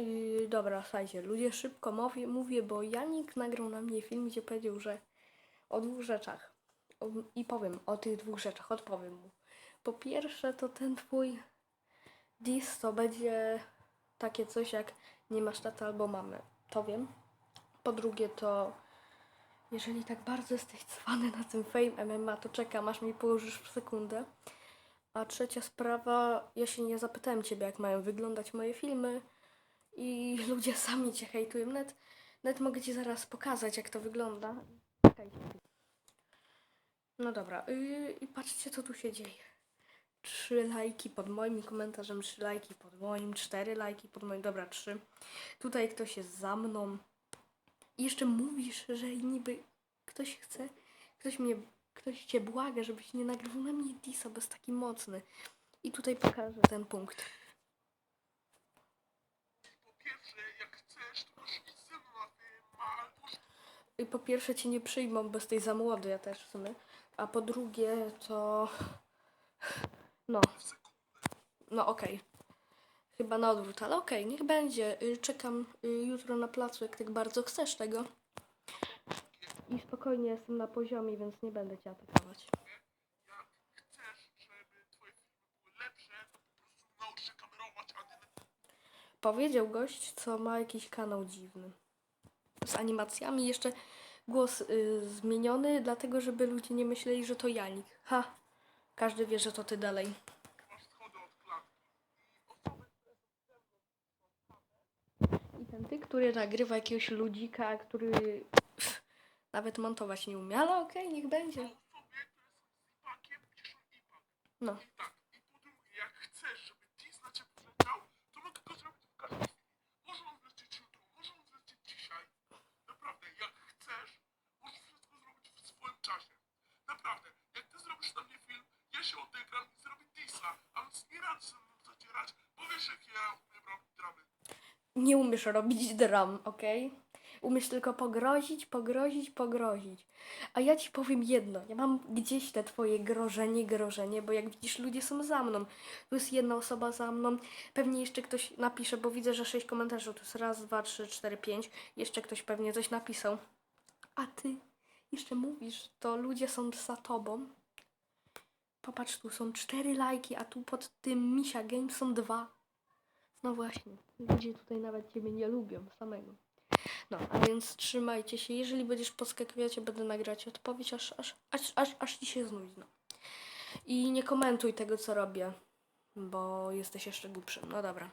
Yy, dobra, słuchajcie, ludzie szybko mówię, mówię, bo Janik nagrał na mnie film, gdzie powiedział, że o dwóch rzeczach. O, I powiem o tych dwóch rzeczach, odpowiem mu. Po pierwsze, to ten twój dis to będzie takie coś jak nie masz taty albo mamy. To wiem. Po drugie, to jeżeli tak bardzo jesteś cwany na tym Fame MMA, to czekam, aż mi położysz w sekundę. A trzecia sprawa, ja się nie zapytałem ciebie, jak mają wyglądać moje filmy i ludzie sami cię hejtują. Net, net mogę ci zaraz pokazać, jak to wygląda. No dobra, yy, i patrzcie, co tu się dzieje. Trzy lajki pod moim komentarzem, trzy lajki pod moim, cztery lajki pod moim, dobra, trzy. Tutaj ktoś jest za mną. I jeszcze mówisz, że niby ktoś chce, ktoś mnie, ktoś cię błaga, żebyś nie nagrywał na mnie disa, bo jest taki mocny. I tutaj pokażę ten punkt. Po pierwsze, jak chcesz, to możesz iść ze mną na tym, albo I po pierwsze cię nie przyjmą, bo jesteś za młody, ja też w sumie. A po drugie to... No, no okej. Chyba na odwrót, ale okej, niech będzie. Y, Czekam y, jutro na placu, jak tak bardzo chcesz tego. I spokojnie jestem na poziomie, więc nie będę cię atakować. Jak chcesz, żeby twoje filmy były lepsze, to po prostu naucz się kamerować, a nie Powiedział gość, co ma jakiś kanał dziwny. Z animacjami jeszcze głos y, zmieniony, dlatego żeby ludzie nie myśleli, że to Janik. Ha! Każdy wie, że to ty dalej. I ten ty, który nagrywa jakiegoś ludzika, który pff, nawet montować nie umie, ale okej, niech będzie. to osoby, które są z ipakiem, piszą ipak. No. I tak, i po drugie, jak chcesz, żeby dis na ciebie wleciał, to mogę go zrobić w każdej chwili. Może on wlecieć jutro, może on wlecieć dzisiaj. Naprawdę, jak chcesz, możesz wszystko zrobić w swoim czasie. Naprawdę, jak ty zrobisz na mnie film, ja się odegram i zrobię disa, a więc nie radzę ze mną zacierać, bo wiesz jak ja umiem robić dramy. Nie umiesz robić dram, okej? Umiesz tylko pogrozić, pogrozić, pogrozić. A ja ci powiem jedno, ja mam gdzieś te twoje grożenie, grożenie, bo jak widzisz, ludzie są za mną. Tu jest jedna osoba za mną, pewnie jeszcze ktoś napisze, bo widzę, że sześć komentarzy, tu jest raz, dwa, trzy, cztery, pięć. Jeszcze ktoś pewnie coś napisał. A ty jeszcze mówisz, to ludzie są za tobą. Popatrz, tu są cztery lajki, a tu pod tym Misia Games są dwa. No właśnie, ludzie tutaj nawet ciebie nie lubią samego. No, a więc trzymajcie się. Jeżeli będziesz podskakiwać, ja będę nagrać odpowiedź, aż, aż, aż, aż, aż ci się znudzi. No. I nie komentuj tego, co robię, bo jesteś jeszcze głupszym. No dobra.